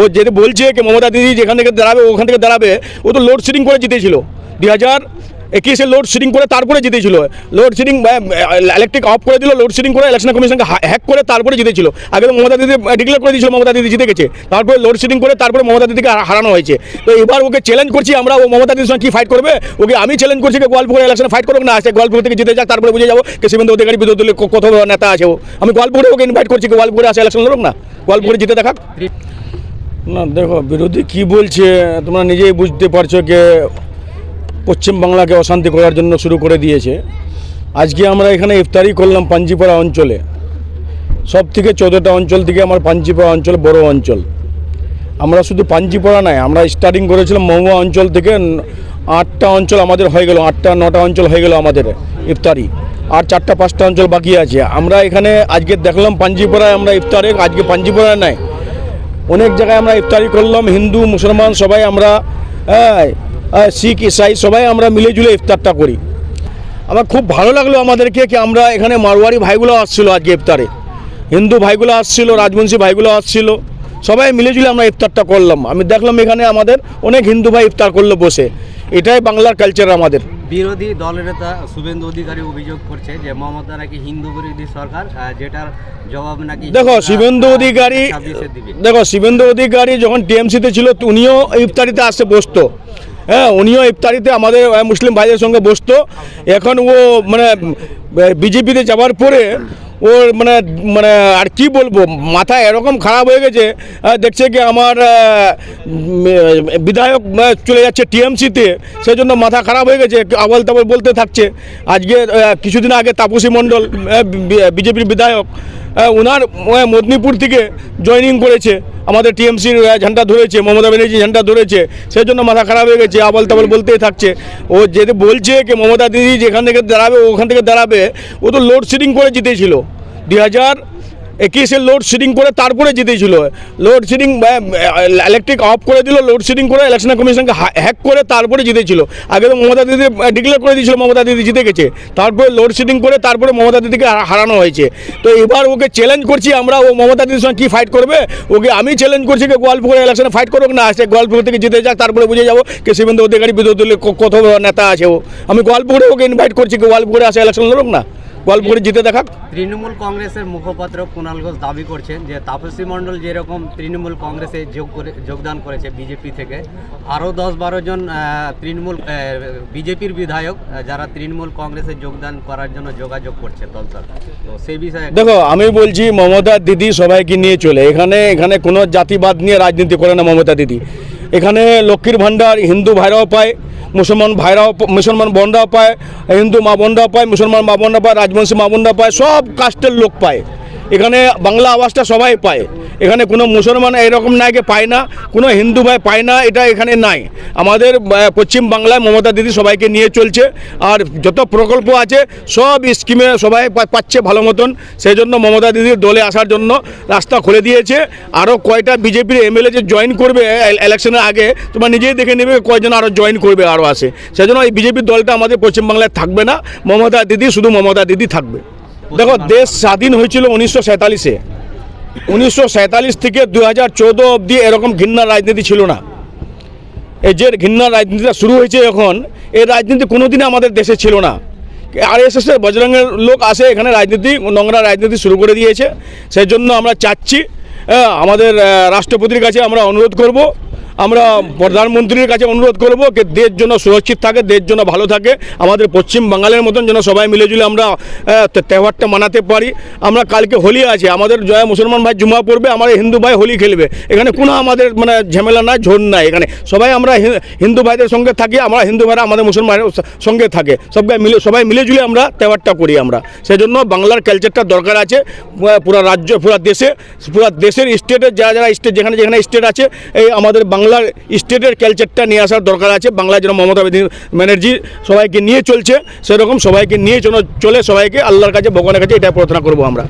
ও যেটা বলছে কি মমতা দিদি যেখান থেকে দাঁড়াবে, ওখান থেকে দাঁড়াবে, ও তো লোডশেডিং করে জিতেছিল। দুই হাজার একুশে লোডশেডিং করে তারপরে জিতেছিল। লোডশেডিং ইলেকট্রিক অফ করে দিল লোডশেডিং করে ইলেকশন কমিশনকে হ্যাক করে তারপরে জিতেছিল। আগে তো মমতা দিদি ডিক্লেয়ার করে দিয়েছিল মমতা দিদি জিতে গেছে। তারপরে লোডশেডিং করে তারপরে মমতা দিদিকে হারানো হয়েছে। তো এবার ওকে চ্যালেঞ্জ করছি আমরা, ও মমতা দিদির সঙ্গে কী ফাইট করবে? ওকে আমি চ্যালেঞ্জ করছি গোয়ালপুরে ইলেকশনে ফাইট করুক না আসে গোয়ালপুর থেকে জিতে যাক, তারপরে বুঝে যাব কে অধিকারী বিরোধী দলের কত নেতা আছে ও। আমি গোয়ালপুরে ওকে ইনভাইট করছি গোয়ালপুরে আসে ইলেকশন লড়ুক না? গোয়ালপুরে জিতে দেখাক না, দেখো, বিরোধী কি বলছে, তোমরা নিজেই বুঝতে পারছ যে পশ্চিমবাংলাকে অশান্তি করার জন্য শুরু করে দিয়েছে। আজকে আমরা এখানে ইফতারি করলাম পাঞ্জিপাড়া অঞ্চলে। সব থেকে চোদ্দোটা অঞ্চল থেকে আমার পাঞ্জিপাড়া অঞ্চল বড় অঞ্চল। আমরা শুধু পাঞ্জিপাড়া নয়, আমরা স্টার্টিং করেছিলাম মহুয়া অঞ্চল থেকে আটটা অঞ্চল আমাদের হয়ে গেল, আটটা, নটা অঞ্চল হয়ে গেল আমাদের ইফতারি। আর চারটা, পাঁচটা অঞ্চল বাকি আছে। আমরা এখানে আজকে দেখলাম পাঞ্জিপাড়ায় আমরা ইফতারে আজকে পাঞ্জিপাড়ায় নাই অনেক জায়গায় আমরা ইফতারি করলাম, হিন্দু, মুসলমান, সবাই আমরা শিখ, ইসাই, সবাই আমরা মিলেজুলে ইফতারটা করি। আমার খুব ভালো লাগল আমাদেরকে কি আমরা এখানে মারোয়ারি ভাইগুলো আসছিল আজকে ইফতারে। হিন্দু ভাইগুলো আসছিল, রাজবংশী ভাইগুলো আসছিল, সবাই মিলেজুলে আমরা ইফতারটা করলাম। আমি দেখলাম এখানে আমাদের অনেক হিন্দু ভাই ইফতার করল বসে। এটাই বাংলার কালচার আমাদের। বিরোধী দলনেতা শুভেন্দু অধিকারী অভিযোগ করছে যে মমতা নাকি হিন্দু বিরোধী সরকার যেটার জবাব নাকি দেখো শিবেন্দু অধিকারী 26 এ দিবে। দেখো শিবেন্দু অধিকারী যখন টিএমসিতে ছিল উনিও ইফতারিতে আসতে বসতো। হ্যাঁ উনিও ইফতারিতে আমাদের মুসলিম ভাইদের সঙ্গে বসতো। এখন ও মানে বিজেপিতে যাওয়ার পরে ওর মানে মানে আর কি বলব, মাথা এরকম খারাপ হয়ে গেছে দেখছে কি আমার বিধায়ক চলে যাচ্ছে টিএমসিতে সেই জন্য মাথা খারাপ হয়ে গেছে আবল তাবল বলতে থাকছে। আজকে কিছুদিন আগে তাপসী মণ্ডল বিজেপির বিধায়ক ওনার মেদিনীপুর থেকে জয়নিং করেছে। আমাদের টিএমসির ঝান্ডা ধরেছে মমতা ব্যানার্জি ঝান্ডা ধরেছে। সেই জন্য মাথা খারাপ হয়ে গেছে আবল তাবল বলতেই থাকছে। ও যেতে বলছে কি মমতা দিদি যেখান থেকে দাঁড়াবে ওখান থেকে দাঁড়াবে। ও তো লোডশেডিং করে জিতেছিল। দুই হাজার একুশে লোডশেডিং করে তারপরে জিতেছিল। লোডশেডিং ইলেকট্রিক অফ করে দিল লোডশেডিং করে ইলেকশন কমিশনকে হ্যাক করে তারপরে জিতেছিল। আগে তো মমতা দিদি ডিক্লেয়ার করে দিয়েছিল মমতা দিদি জিতে গেছে। তারপরে লোডশেডিং করে তারপরে মমতা দিদিকে হারানো হয়েছে। তো এবার ওকে চ্যালেঞ্জ করছি আমরা, ও মমতা দিদির সঙ্গে কী ফাইট করবে? ওকে আমি চ্যালেঞ্জ করছি যে ইলেকশনে ফাইট করুক না আসে গোয়ালপুর থেকে জিতে যাক, তারপরে বুঝে যাব কে শিবেন্দ্র অধিকারী বিরোধী দলের কত নেতা আছে ও। আমি গোয়ালপুরে ওকে ইনভাইট করছি, গোয়ালপুরে আসে ইলেকশন লড়ুক না। গোয়ালপুরে জিতে দেখাক। তৃণমূল কংগ্রেসের মুখপাত্র কুণাল ঘোষ দাবি করছেন যে তাপসী মণ্ডল যেরকম তৃণমূল কংগ্রেসে যোগ করে যোগদান করেছে বিজেপি থেকে আরও দশ বারো জন তৃণমূল বিজেপির বিধায়ক যারা তৃণমূল কংগ্রেসে যোগদান করার জন্য যোগাযোগ করছে দল তো সেই বিষয়ে দেখো আমি বলছি মমতা দিদি সবাইকে নিয়ে চলে। এখানে এখানে কোনো জাতিবাদ নিয়ে রাজনীতি করে না মমতা দিদি। এখানে লক্ষ্মীর ভাণ্ডার হিন্দু ভাইরাও পায় মুসলমান ভাইরাও মুসলমান বোনরাও পায়, হিন্দু মা বোনরাও পায়, মুসলমান মা বোনরা পায়, রাজবংশী মা বোনরা পায়, সব কাস্টের লোক পায়। এখানে বাংলা আওয়াজটা সবাই পায়। এখানে কোনো মুসলমান এরকম যে পায় না, কোনো হিন্দু ভাই পায় না, এটা এখানে নাই। আমাদের পশ্চিম বাংলায় মমতা দিদি সবাইকে নিয়ে চলছে, আর যত প্রকল্প আছে, সব স্কিমে সবাই পাচ্ছে ভালো মতন। সেই জন্য মমতা দিদির দলে আসার জন্য রাস্তা খুলে দিয়েছে। আরও কয়টা বিজেপির এমএলএ যে জয়েন করবে ইলেকশনের আগে, তোমরা নিজেই দেখে নেবে কয়জন আরও জয়েন করবে আরও আসে। সেই জন্য এই বিজেপির দলটা আমাদের পশ্চিমবাংলায় থাকবে না। মমতা দিদি শুধু মমতা দিদি থাকবে। দেখো, দেশ স্বাধীন হয়েছিল উনিশশো সাঁতালিশে উনিশশো থেকে দু হাজার চৌদ্দ অবধি এরকম ঘৃণার রাজনীতি ছিল না। এই যে ঘৃণার রাজনীতিটা শুরু হয়েছে এখন, এই রাজনীতি কোনোদিনই আমাদের দেশে ছিল না। আর এস এসের বজরঙ্গের লোক আসে, এখানে রাজনীতি, নোংরা রাজনীতি শুরু করে দিয়েছে। সেই জন্য আমরা চাচ্ছি আমাদের রাষ্ট্রপতির কাছে আমরা অনুরোধ করব আমরা প্রধানমন্ত্রীর কাছে অনুরোধ করব যে দেশ জন্য সুরক্ষিত থাকে দেশ জন্য ভালো থাকে। আমাদের পশ্চিম বাঙালের মতন যেন সবাই মিলেজুলে আমরা আহ, তে- তেহবারটা মানাতে পারি। আমরা কালকে হোলি আছে আমাদের জয় মুসলমান ভাই জুমা পড়বে আমার হিন্দু ভাই হোলি খেলবে। এখানে কোনো আমাদের মানে ঝামেলা নাই ঝোন নাই এখানে। সবাই আমরা হিন্দু ভাইদের সঙ্গে থাকি আমরা হিন্দু ভাইরা আমাদের মুসলমানের সঙ্গে থাকে। সবাই মিলে সবাই মিলেজুলে আমরা তেহবারটা করি আমরা। সেই জন্য বাংলার কালচারটা দরকার আছে পুরা- রাজ্য পুরা দেশে পুরা দেশের স্টেটের যারা যারা স্টেট যেখানে যেখানে স্টেট আছে এই আমাদের বাংলার স্টেটের ক্যালচারটা নিয়ে আসার দরকার আছে। বাংলা যেন মমতা ব্যানার্জি সবাইকে নিয়ে চলছে, সেরকম সবাইকে নিয়ে চলে, সবাইকে আল্লাহর কাছে, ভগবানের কাছে এটা প্রার্থনা করব আমরা।